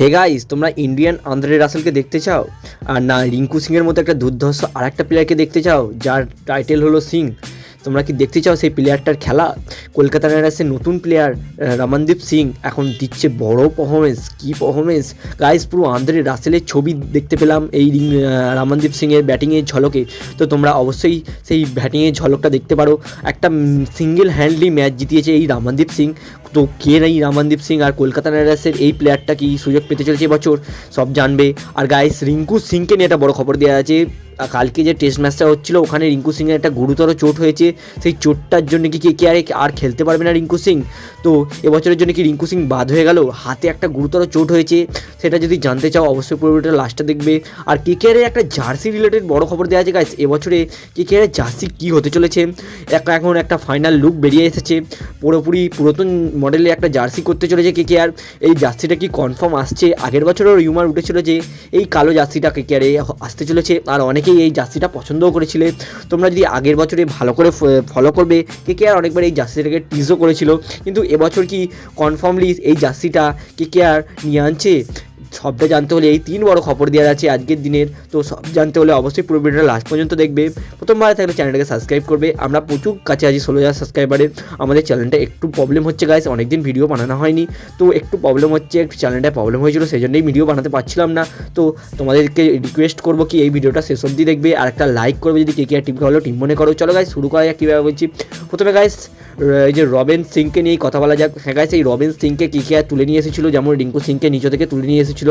হে guys তোমরা Indian Andre রাসেলকে দেখতে চাও? আর না, রিঙ্কু সিংয়ের মতো একটা দুর্ধর্ষ আর একটা প্লেয়ারকে দেখতে চাও, যার টাইটেল হলো সিং। তোমরা কি দেখতে চাও সেই প্লেয়ারটার খেলা? কলকাতা নাইট রাইডার্সের নতুন প্লেয়ার রমনদীপ সিং এখন দিচ্ছে বড় পারফরমেন্স কী পারফরমেন্স গাইস পুরো আন্দ্রে রাসেলের ছবি দেখতে পেলাম এই রমনদীপ সিংয়ের ব্যাটিংয়ের ঝলকে। তো তোমরা অবশ্যই সেই ব্যাটিংয়ের ঝলকটা দেখতে পারো। একটা সিঙ্গেল হ্যান্ডলি ম্যাচ জিতিয়েছে এই রমনদীপ সিং। তো কে এই রমনদীপ সিং আর কলকাতা নাইট রাইডার্সের এই প্লেয়ারটা কি সুযোগ পেতে চলেছে এবছর সব জানবে। আর গাইস রিঙ্কু সিংকে নিয়ে একটা বড় খবর দেওয়া আছে। কালকে যে টেস্ট ম্যাচটা হচ্ছিল, ওখানে রিঙ্কু সিংয়ের একটা গুরুতর চোট হয়েছে। সেই চোটটার জন্য কি, কে আর আর খেলতে পারবে না রিঙ্কু সিং? তো এবছরের জন্য কি রিঙ্কু সিং বাদ হয়ে গেল? হাতে একটা গুরুতর চোট হয়েছে। সেটা যদি জানতে চাও, অবশ্যই পুরোটা লাস্টটা দেখবে। আর কে কে একটা জার্সি রিলেটেড বড় খবর দেওয়া আছে গাইস এবছরে কে কে জার্সি কী হতে চলেছে? একটা এখন একটা ফাইনাল লুক বেরিয়ে এসেছে। পুরোপুরি পুরাতন মডেলে একটা জার্সি করতে চলেছে কে কে আর এই জার্সিটা কি কনফার্ম আসছে? আগের বছরও রিউমার উঠেছিল যে, এই কালো জার্সিটা কে কে আর আসতে চলেছে। আর অনেকেই এই জার্সিটা পছন্দও করেছিলে। তোমরা যদি আগের বছরে ভালো করে ফলো করবে, কে কে আর অনেকবার এই জার্সিটাকে টিজও করেছিল, কিন্তু এবছর কি কনফার্মলি এই জার্সিটা কে কে আর নিয়ে আনছে? সবটা জানতে হলে এই তিন বড় খবর দেওয়া আছে আজকের দিনের। তো সব জানতে হলে অবশ্যই পুরো ভিডিওটা লাস্ট পর্যন্ত দেখবে। প্রথমবার থাকলে চ্যানেলটাকে সাবস্ক্রাইব করবে। আমরা প্রচুর কাছে আছি ষোলো হাজার সাবস্ক্রাইবারের আমাদের চ্যানেলটা একটু প্রবলেম হচ্ছে গাইস অনেকদিন ভিডিও বানানো হয়নি। তো একটু প্রবলেম হচ্ছে, একটু চ্যানেলটায় প্রবলেম হয়েছিল সেই জন্যই ভিডিও বানাতে পারছিলাম না। তো তোমাদেরকে রিকোয়েস্ট করব কি এই ভিডিওটা শেষ অবধি দেখবে। আর একটা লাইক করবে যদি কে কে টিমকে হলো টিম মনে করো। চলো গাইস শুরু করা যাক কীভাবে বলছি। প্রথমে গাইস এই যে রবেন সিংকে নিয়ে কথা বলা যাক। হ্যাঁ গাইস এই রবেন সিংকে কে কে তুলে নিয়ে এসেছিল। যেমন রিঙ্কু সিংকে নিচে থেকে তুলে নিয়ে এসেছিল।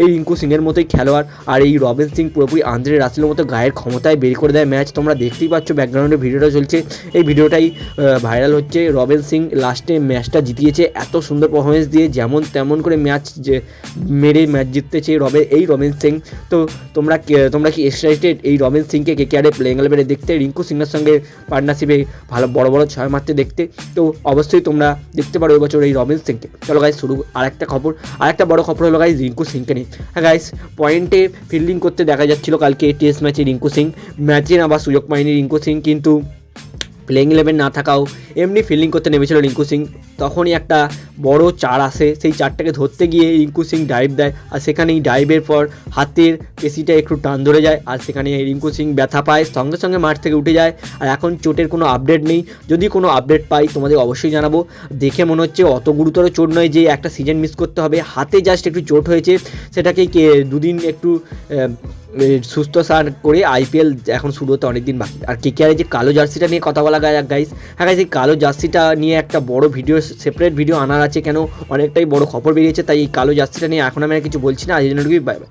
এই রিঙ্কু সিংয়ের মতোই খেলোয়াড় আর এই রবিন সিং পুরোপুরি আন্দ্রে রাসেলের মতো গায়ের ক্ষমতায় বের করে দেয় ম্যাচ। তোমরা দেখতেই পাচ্ছ ব্যাকগ্রাউন্ডে ভিডিওটা চলছে। এই ভিডিওটাই ভাইরাল হচ্ছে। রবিন সিং লাস্টে ম্যাচটা জিতিয়েছে। এত সুন্দর পারফরমেন্স দিয়ে যেমন তেমন করে ম্যাচ যে, মেরে ম্যাচ জিততেছে রবে এই রবিন সিং। তো তোমরা তোমরা কি এক্সাইটেড এই রবিন সিংকে কে কে আরে প্লেইং ইলেভেনে দেখতে? রিঙ্কু সিংয়ের সঙ্গে পার্টনারশিপে ভালো, বড় বড় ছয় মারতে দেখতে। তো অবশ্যই তোমরা দেখতে পারো এবছর এই রবিন সিংকে। চলো গাইজ শুরু, আরেকটা খবর। আরেকটা বড় খবর হলো গাইজ রিঙ্কু সিংকে নিয়ে। হ্যাঁ গাইস পয়েন্টে ফিল্ডিং করতে দেখা যাচ্ছিল কালকে টেস্ট ম্যাচে রিঙ্কু সিং। ম্যাচে নাবার সুযোগ পায়নি রিঙ্কু সিং, কিন্তু প্লেইং ইলেভেন না থাকাও এমনি ফিল্ডিং করতে নেমেছিল রিঙ্কু সিং। তখনই একটা বড় চার আসে, সেই চারটাকে ধরতে গিয়ে রিঙ্কু সিং ডাইভ দেয় আর সেখানেই ডাইভের পর হাতের পেশিটা একটু টান ধরে যায় আর সেখানে রিঙ্কু সিং ব্যথা পায়, সঙ্গে সঙ্গে মাঠ থেকে উঠে যায় আর এখন চোটের কোনো আপডেট নেই। যদি কোনো আপডেট পাই তোমাদের অবশ্যই জানাব। দেখে মনে হচ্ছে অত গুরুতর চোট নয় যে একটা সিজন মিস করতে হবে। হাতে জাস্ট একটু চোট হয়েছে, সেটাকে দুদিন একটু সুস্থ সার করে আইপিএল এখন শুরু হতে অনেক দিন বাকি। আর কে কে যে কালো জার্সিটা নিয়ে কথা বলা গায় গাইস হ্যাঁ গাইস এই কালো জার্সিটা নিয়ে একটা বড় ভিডিও সেপারেট ভিডিও আনার আছে কেন? অনেকটাই বড় খবর বেরিয়েছে, তাই এই কালো জার্সিটা নিয়ে এখন আমি আর কিছু বলছি না, আজ জন্য বাই বাই